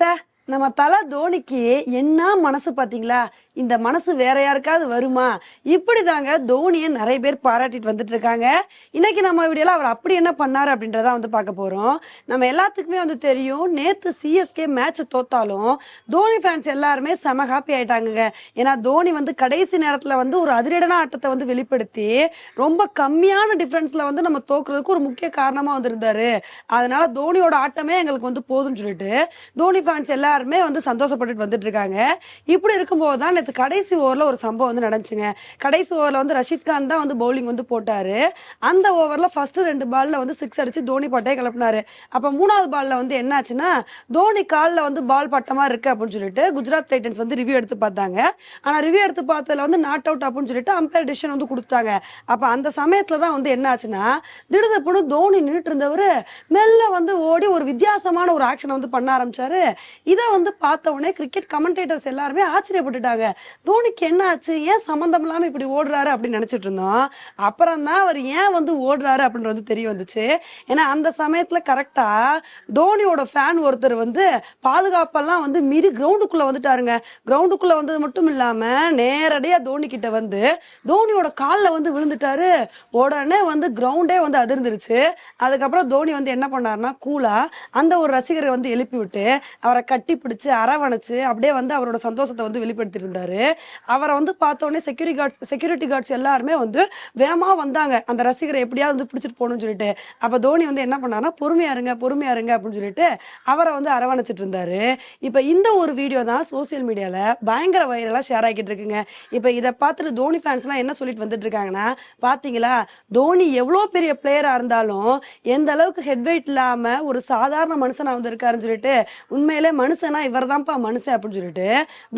Sir நம்ம தலை தோனிக்கு என்ன மனசு பாத்தீங்களா? இந்த மனசு வேற யாருக்காவது வருமா? இப்படி தாங்க தோனியை நிறைய பேர் பாராட்டிட்டு வந்துட்டு இருக்காங்க. இன்னைக்கு நம்ம வீடியோல அவர் அப்படி என்ன பண்ணார் அப்படின்றத வந்து பார்க்க போறோம். நம்ம எல்லாத்துக்குமே வந்து தெரியும் நேத்து சிஎஸ்கே மேட்ச் தோத்தாலும் தோனி ஃபேன்ஸ் எல்லாருமே செம ஹாப்பி ஆயிட்டாங்கங்க. ஏன்னா தோனி வந்து கடைசி நேரத்துல வந்து ஒரு அதிரடன ஆட்டத்தை வந்து வெளிப்படுத்தி ரொம்ப கம்மியான டிஃபரன்ஸ்ல வந்து நம்ம தோக்குறதுக்கு ஒரு முக்கிய காரணமா வந்திருந்தாரு அதனால தோனியோட ஆட்டமே எங்களுக்கு வந்து போதும்னு சொல்லிட்டு தோனி ஃபேன்ஸ் எல்லாருமே வந்து சந்தோஷப்பட்டுட்டு வந்துட்டு இருக்காங்க. இப்படி இருக்கும்போது தான் நேற்று கடைசி ஓவரில் ஒரு சம்பவம் வந்து நடந்துச்சுங்க. கடைசி ஓவரில் வந்து ரஷீத் கான் தான் வந்து பவுலிங் வந்து போட்டார். அந்த ஓவரில் ஃபஸ்ட்டு ரெண்டு பாலில் வந்து சிக்ஸ் அடித்து தோனி பட்டையை கிளப்பினாரு. அப்போ மூணாவது பாலில் வந்து என்ன ஆச்சுன்னா தோனி காலில் வந்து பால் பட்டமாக இருக்குது அப்படின்னு சொல்லிட்டு குஜராத் டைட்டன்ஸ் வந்து ரிவ்யூ எடுத்து பார்த்தாங்க. ஆனால் ரிவ்யூ எடுத்து பார்த்ததுல வந்து நாட் அவுட் அப்படின்னு சொல்லிட்டு அம்பையர் டிசிஷன் வந்து கொடுத்தாங்க அப்போ அந்த சமயத்தில் தான் வந்து என்ன ஆச்சுன்னா திடுதப்புன்னு தோனி நின்றுட்டு இருந்தவர் மெல்ல வந்து ஓடி ஒரு வித்தியாசமான ஒரு ஆக்ஷனை வந்து பண்ண ஆரம்பிச்சாரு. இதை வந்து பார்த்த உடனே கிரிக்கெட் கமெண்டேட்டர்ஸ் எல்லாருமே ஆச்சரியப்பட்டுட்டாங்க. தோனிக்கு என்ன ஆச்சு ஏன் சம்மந்தம் இல்லாமல் இப்படி ஓடுறாரு அப்படின்னு நினச்சிட்டு இருந்தோம். அப்புறம் தான் அவர் ஏன் வந்து ஓடுறாரு அப்படின்றது தெரிய வந்துச்சு. ஏன்னா அந்த சமயத்தில் கரெக்டாக தோனியோட ஃபேன் ஒருத்தர் வந்து பாதுகாப்பெல்லாம் வந்து மீறி கிரவுண்டுக்குள்ளே வந்துட்டாருங்க. கிரவுண்டுக்குள்ளே வந்தது மட்டும் இல்லாமல் நேரடியாக தோனி கிட்ட வந்து தோனியோட காலில் வந்து விழுந்துட்டாரு. உடனே வந்து கிரவுண்டே வந்து அதிர்ந்துருச்சு. அதுக்கப்புறம் தோனி வந்து என்ன பண்ணாருன்னா கூலாக அந்த ஒரு ரசிகரை வந்து எழுப்பி விட்டு அவரை கட்டி பிடிச்சி அரவணைச்சு அப்படியே வந்து அவரோட சந்தோஷத்தை வந்து வெளிப்படுத்தி இருந்தாரு. அவரை வந்து பார்த்த உடனே செக்யூரிட்டி கார்ட்ஸ் செக்யூரிட்டி கார்ட்ஸ் எல்லாருமே வந்து வேகமா வந்தாங்க. அந்த ரசிகரை எப்படியாவது வந்து பிடிச்சிட்டு போகணும்னு சொல்லிட்டு. அப்ப தோனி வந்து என்ன பண்ணாருன்னா பொறுமையா இருங்க பொறுமையா இருங்க அப்படின்னு சொல்லிட்டு அவரை வந்து அரவணைச்சிட்டு இருந்தாரு. இப்ப இந்த ஒரு வீடியோ தான் சோசியல் மீடியாவில் பயங்கர வைரலாக ஷேர் ஆகிட்டு இருக்குங்க. இப்ப இதை பார்த்துட்டு தோனி ஃபேன்ஸ் எல்லாம் என்ன சொல்லிட்டு வந்துட்டு இருக்காங்கன்னா பாத்தீங்களா? தோனி எவ்வளவு பெரிய பிளேயரா இருந்தாலும் எந்த அளவுக்கு ஹெட் வெயிட் இல்லாம ஒரு சாதாரண மனுஷனாக வந்து இருக்காருன்னு சொல்லிட்டு உண்மையிலே மனுஷனா இவர்தான்ப்பா மனுஷன் அப்படின்னு சொல்லிட்டு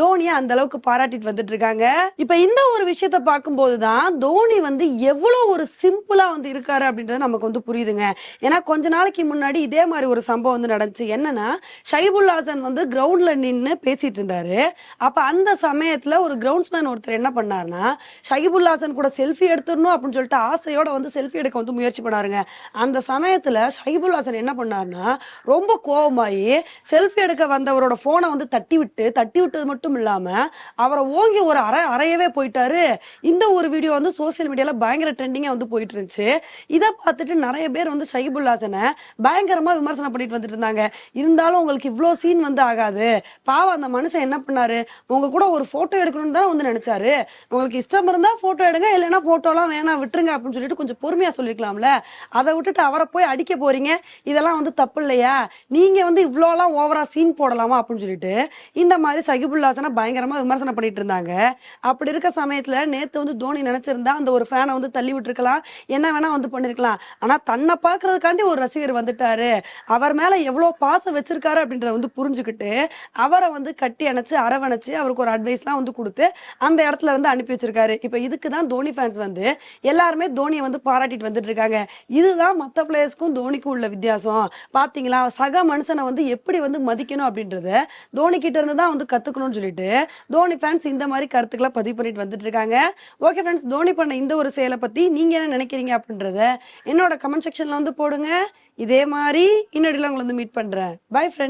தோனியை அந்த அளவுக்கு பாராட்டிட்டு வந்துட்டு இருக்காங்க இப்ப இந்த ஒரு விஷயத்த பார்க்கும்போது தான் தோனி வந்து எவ்வளவு ஒரு சிம்பிளா வந்து இருக்காரு அப்படின்றது நமக்கு வந்து புரியுதுங்க. ஏன்னா கொஞ்ச நாளைக்கு முன்னாடி இதே மாதிரி ஒரு சம்பவம் வந்து நடந்துச்சு. என்னன்னா ஷைபுல் ஹாசன் வந்து கிரவுண்ட்ல நின்று பேசிட்டு இருந்தாரு அப்ப அந்த சமயத்துல ஒரு கிரவுண்ட்ஸ்மேன் ஒருத்தர் என்ன பண்ணாருன்னா ஷகிபுல் ஹாசன் கூட செல்ஃபி எடுத்துடணும் அப்படின்னு சொல்லிட்டு ஆசையோட வந்து செல்ஃபி எடுக்க வந்து முயற்சி பண்ணாருங்க. அந்த சமயத்துல ஷகிபுல் ஹாசன் என்ன பண்ணாருன்னா ரொம்ப கோபமாயி செல்ஃபி எடுக்க வந்தவரோட போனை வந்து தட்டி விட்டு தட்டி விட்டது மட்டும் இல்லாம அவரை ஓங்கி ஒரு அரை அறையவே போயிட்டாரு. இந்த ஒரு வீடியோ வந்து சோசியல் மீடியால பயங்கர ட்ரெண்டிங்கா வந்து போயிட்டு இருந்துச்சு இதை பார்த்துட்டு நிறைய பேர் வந்து ஷைபுல் ஹாசனை பயங்கரமா விமர்சனம் பண்ணிட்டு வந்துட்டு இருந்தாங்க. இருந்தாலும் உங்களுக்கு இவ்வளோ சீன் வந்து ஆகாது. பாவம் அந்த மனுஷன் என்ன பண்ணாரு? உங்க கூட ஒரு போட்டோ எடுக்கணும்னு தான் வந்து நினைச்சாரு. உங்களுக்கு இஷ்டம் இருந்தா போட்டோ எடுங்க இல்லைன்னா போட்டோலாம் வேணாம் விட்டுருங்க அப்படின்னு சொல்லிட்டு கொஞ்சம் பொறுமையா சொல்லிக்கலாம்ல அதை விட்டுட்டு அவரை போய் அடிக்க போறீங்க. இதெல்லாம் வந்து தப்பு இல்லையா? நீங்க வந்து இவ்வளோலாம் ஓவரா சீன் போடலாமா அப்படின்னு சொல்லிட்டு இந்த மாதிரி சகிபுல்லாசனை பயங்கரமா விமர்சனம் பண்ணிட்டு இருந்தாங்க. அப்படி இருக்க சமயத்துல நேத்து வந்து தோனி நினைச்சிருந்தா அந்த ஒரு ஃபேனை வந்து தள்ளி விட்டுருக்கலாம். என்ன வேணா வந்து பண்ணிருக்கலாம். ஆனா தன்னை பாக்குறதுக்காண்டி ஒரு ரசிகர் வந்துட்டாரு. அவர் மேல எவ்வளவு பாசம் வச்சிருக்காரு அப்படின்றத வந்து புரிஞ்சுக்கிட்டு அவரை வந்து கட்டி அணைச்சு அரவணைச்சு அவருக்கு ஒரு அட்வைஸ்லாம் வந்து கொடுத்து அந்த இடத்துல வந்து அனுப்பி வச்சிருக்காரு. இப்ப இதுக்கு தான் தோனி ஃபேன்ஸ் வந்து எல்லாருமே தோனியை வந்து பாராட்டிட்டு வந்துட்டு இருக்காங்க. இதுதான் மத்த பிளேயர்ஸ்க்கும் தோனிக்கும் உள்ள வித்தியாசம். பாத்தீங்களா? சக மனுஷனை வந்து எப்படி வந்து மதிக்கணும் அப்படின்றத தோனி கிட்ட இருந்து தான் வந்து கத்துக்கணும்னு சொல்லிட்டு தோனி ஃபேன்ஸ் இந்த மாதிரி கருத்துக்களை பதிவு பண்ணிட்டு வந்துட்டு இருக்காங்க ஓகே ஃப்ரெண்ட்ஸ் தோனி பண்ண இந்த ஒரு செயலை பத்தி நீங்க என்ன நினைக்கிறீங்க அப்படின்றத என்னோட கமெண்ட் செக்ஷன்ல வந்து போடுங்க. இதே மாதிரி இன்னொடியில் உங்களை வந்து மீட் பண்றேன். Bye friends